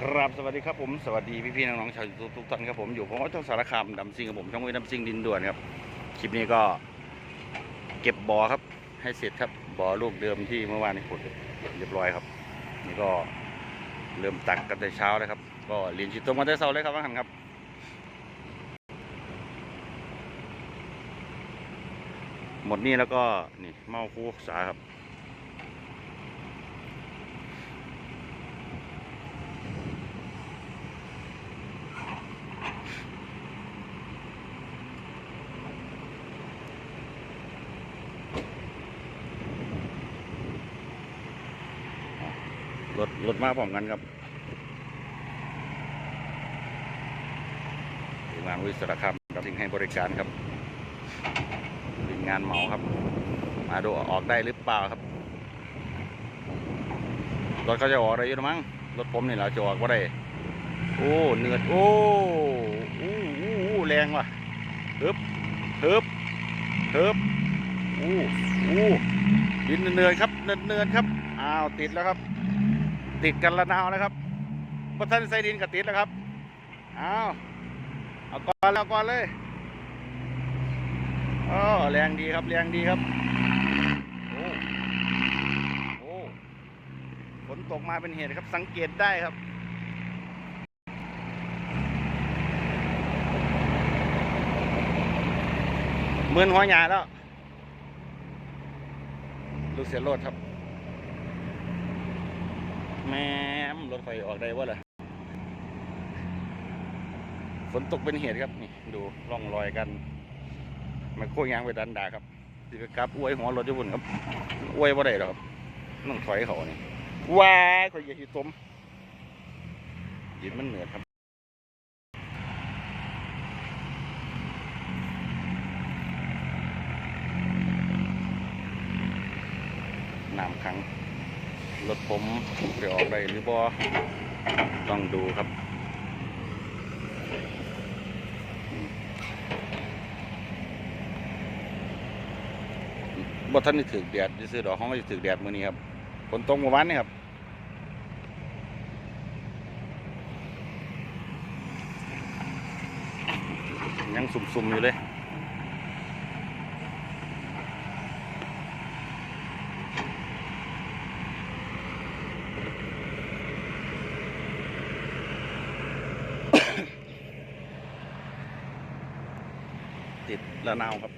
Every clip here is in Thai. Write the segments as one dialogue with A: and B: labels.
A: ครับสวัสดีครับผมสวัสดีพี่ๆน้องๆชาวยูทูบทุกท่านครับผมอยู่ผมว่าเจ้าสารคามดำซิงกับผมช่องวิดำซิงดินด่วนครับคลิปนี้ก็ เก็บบ่อครับ ให้เสร็จครับบ่อลูกเดิมที่เมื่อวานนี้ขุดเรียบร้อยครับ นี่ก็เริ่มตักกันแต่เช้าเลยครับ ก็เรียนชิดตรงมาแต่เช้าเลยครับว่าหันครับหมดนี่แล้วก็นี่เมาคูสาครับ รถรถมาพร้อมกันครับงานวิศวกรรมกับสิ่งให้บริการครับเป็นงานเหมาครับ มาดูออกได้หรือเปล่าครับรถเขาจะออกอะได้อยังมั้งรถผมนี่เราจะออกว่าได้โอ้เนือดโอ้อู้อู้อู้แรงว่ะฮึบฮึบฮึบโอู้อู้ดินเนือนครับเนือนครับอ้าวติดแล้วครับ ติดกันละนาวนะครับพระท่านไซดินกับติดแล้วครับ เอาเอาก่อนแล้วก่อนเลยโอ้แรงดีครับ แรงดีครับ โอ้โอ้ฝนตกมาเป็นเหตุครับ สังเกตได้ครับเมือนหัวหยาแล้วลูกเสียโรดครับ แม่มรถไฟออกได้ว่าล่ะฝนตกเป็นเหตุครับนี่ดูร่องรอยกันมาโค้งยางไปดันดาครับสิกลับอวยหัวรถญี่ปุ่นครับอวยบ่าได้หรอกครับต้องถอยเขานี่ว้าข่อยอย่าหิตมยินมันเหนือครับน้ำขัง รถผมจะออกได้หรือบ่ต้องดูครับ บ่ท่านนี่ถือแดดซื้อดอกห้องจะถือแดดมื้อนี้ครับฝนตกเมื่อวานนี่ครับยังสุ่มๆอยู่เลย ละนาวครับ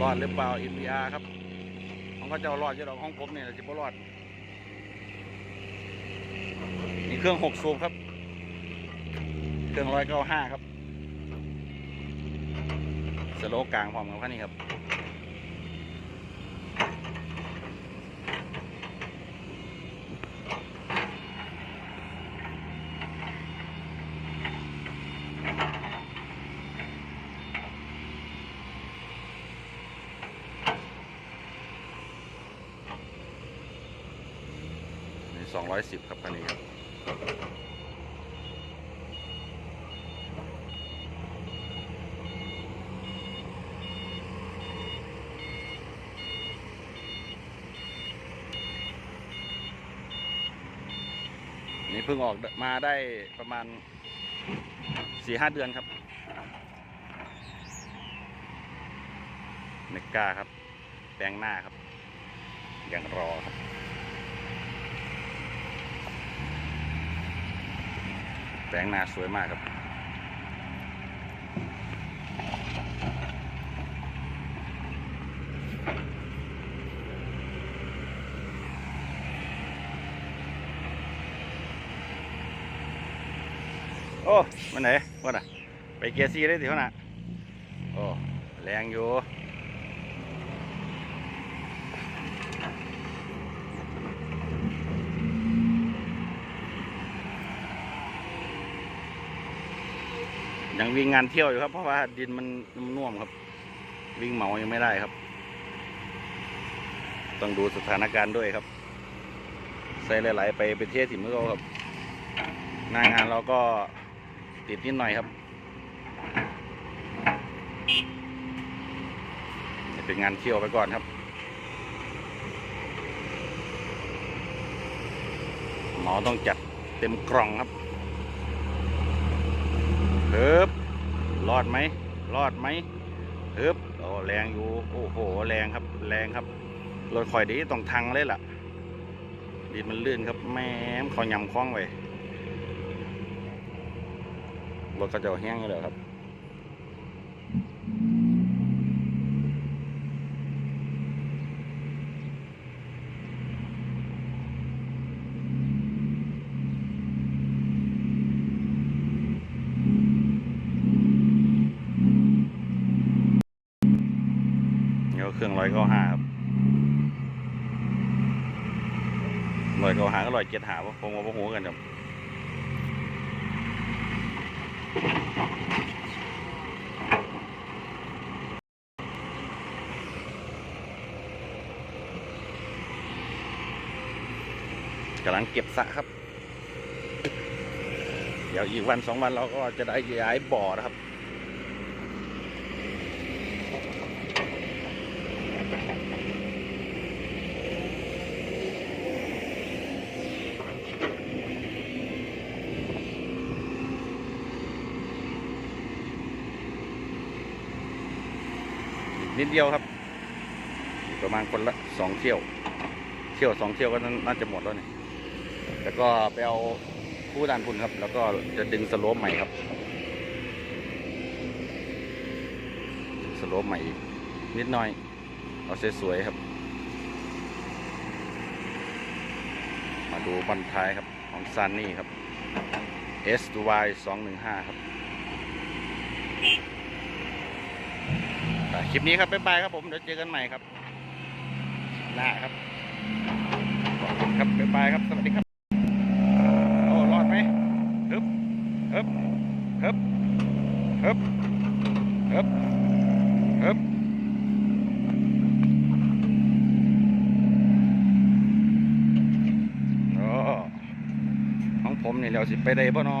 A: รอดหรือเปล่า NPR ครับของเขาเจ้ารอดจะดอกของผมเนี่ยจะบ่รอดนี่เครื่องหกสูบครับ เครื่องร้อยเก้าห้าครับ สโลกลางพร้อมกับคันนี้ครับนี่สองร้อยสิบครับคันนี้ครับ เพิ่งออกมาได้ประมาณสี่ห้าเดือนครับเนกก้าครับ แปลงหน้าครับยังรอครับแปลงหน้าสวยมากครับ โอ้มันไหนวะน่ะ ไปเกียร์ซีได้สิวะน่ะ โอ้แรงอยู่ยังวิ่งงานเที่ยวอยู่ครับ เพราะว่าดินมันนน่วมครับ วิ่งเหมายังไม่ได้ครับ ต้องดูสถานการณ์ด้วยครับ ใส่หลาย ๆ ไปไปเทศถิ่มเมื่อครับหน้างานเราก็ ติดนิดหน่อยครับ เป็นงานเที่ยวไปก่อนครับหมอต้องจัดเต็มกล่องครับเฮิบรอดไหมรอดไหมเฮิบโอ้แรงอยู่ โอ้โห แรงครับ แรงครับรถคอยดีต้องทางเลยล่ะดินมันลื่นครับ แม่มเขายำคล้องไว้ รถก็จะแห้งอยู่แล้วครับเดี๋ยวเครื่องร้อยเก้าห้าครับร้อยเก้าห้าก็ร้อยเจ็ดหาผมว่าผมหัวกันครับ กำลังเก็บสะครับ เดี๋ยวอีกวันสองวันเราก็จะได้ย้ายบ่อนะครับ อีก นิดเดียวครับ ประมาณคนละสองเที่ยว เที่ยวสองเที่ยวก็น่าจะหมดแล้วนี่แล้วก็ไปเอาคู่ดันพุ่นครับ แล้วก็จะดึงสโลปใหม่ครับสโลปใหม่อีกนิดหน่อย เอาสวยๆครับ มาดูบันท้ายครับของซันนี่ครับ S Y 2 1 5 ครับ คลิปนี้ครับบ๊ายบายครับผมเดี๋ยวเจอกันใหม่ครับหน้าครับขอบคุณครับบ๊ายบายครับสวัสดีครับโอ้รอดไหมฮึบฮึบฮึบฮึบฮึบฮึบโอ้ของผมนี่แล้วสิไปได้บ่นอ